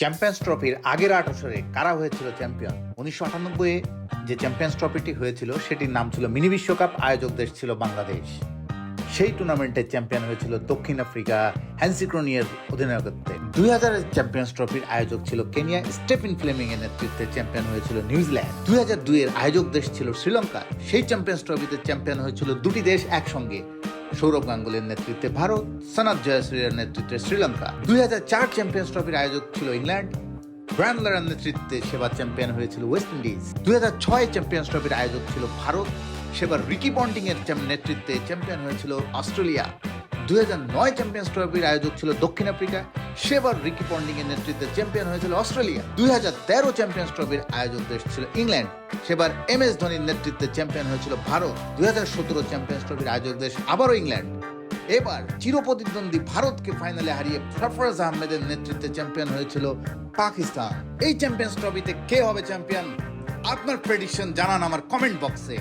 Champions ট্রফির আগের আট আসরে কারা হয়েছিল চ্যাম্পিয়ন? উনিশশো আটানব্বই যে চ্যাম্পিয়ন্স ট্রফিটি হয়েছিল, সেটির নাম ছিল মিনি বিশ্বকাপ, আয়োজক দেশ ছিল বাংলাদেশ। সেই টুর্নামেন্টের চ্যাম্পিয়ন হয়েছিল দক্ষিণ আফ্রিকা হ্যান্সিক্রোনিয়ার অধিনায়কত্বে। দুই হাজারের চ্যাম্পিয়ন্স ট্রফির আয়োজক ছিল কেনিয়া, স্টেফেন ফ্লেমিং এর নেতৃত্বে চ্যাম্পিয়ন হয়েছিল নিউজিল্যান্ড। দুই হাজার দুইয়ের আয়োজক দেশ ছিল শ্রীলঙ্কা। সেই চ্যাম্পিয়ন্স ট্রফিতে চ্যাম্পিয়ন হয়েছিল দুটি দেশ একসঙ্গে। সৌরভ গাঙ্গুলির নেতৃত্বে ভারত সনাত জয়শ্রীর নেতৃত্বে শ্রীলঙ্কা। দুই হাজার চার চ্যাম্পিয়ন্স ট্রফির আয়োজক ছিল ইংল্যান্ড। ব্রায়ান লারার নেতৃত্বে সেবার চ্যাম্পিয়ন হয়েছিল ওয়েস্ট ইন্ডিজ। দুই হাজার ছয় চ্যাম্পিয়ন্স ট্রফির আয়োজক ছিল ভারত। সেবার রিকি পন্টিং এর নেতৃত্বে চ্যাম্পিয়ন হয়েছিল অস্ট্রেলিয়া। দুই নয় চ্যাম্পিয়ন্স ট্রফির আয়োজক ছিল দক্ষিণ আফ্রিকা। সেবার রিকি পন্টিং এর নেতৃত্বে চ্যাম্পিয়ন হয়েছিল অস্ট্রেলিয়া। দুই তেরো চ্যাম্পিয়ন্স ট্রফির আয়োজক দেশ ছিল ইংল্যান্ড। সেবার এম এস ধোনির নেতৃত্বে চ্যাম্পিয়ন হয়েছিল ভারত। দুই সতেরো চ্যাম্পিয়ন্স ট্রফির আয়োজক দেশ আবারও ইংল্যান্ড। এবার চিরপ্রতিদ্বন্দ্বী ভারতকে ফাইনালে হারিয়ে সরফরাজ আহমেদের নেতৃত্বে চ্যাম্পিয়ন হয়েছিল পাকিস্তান। এই চ্যাম্পিয়ন্স ট্রফিতে কে হবে চ্যাম্পিয়ন? আপনার প্রেডিকশন জানান আমার কমেন্ট বক্সে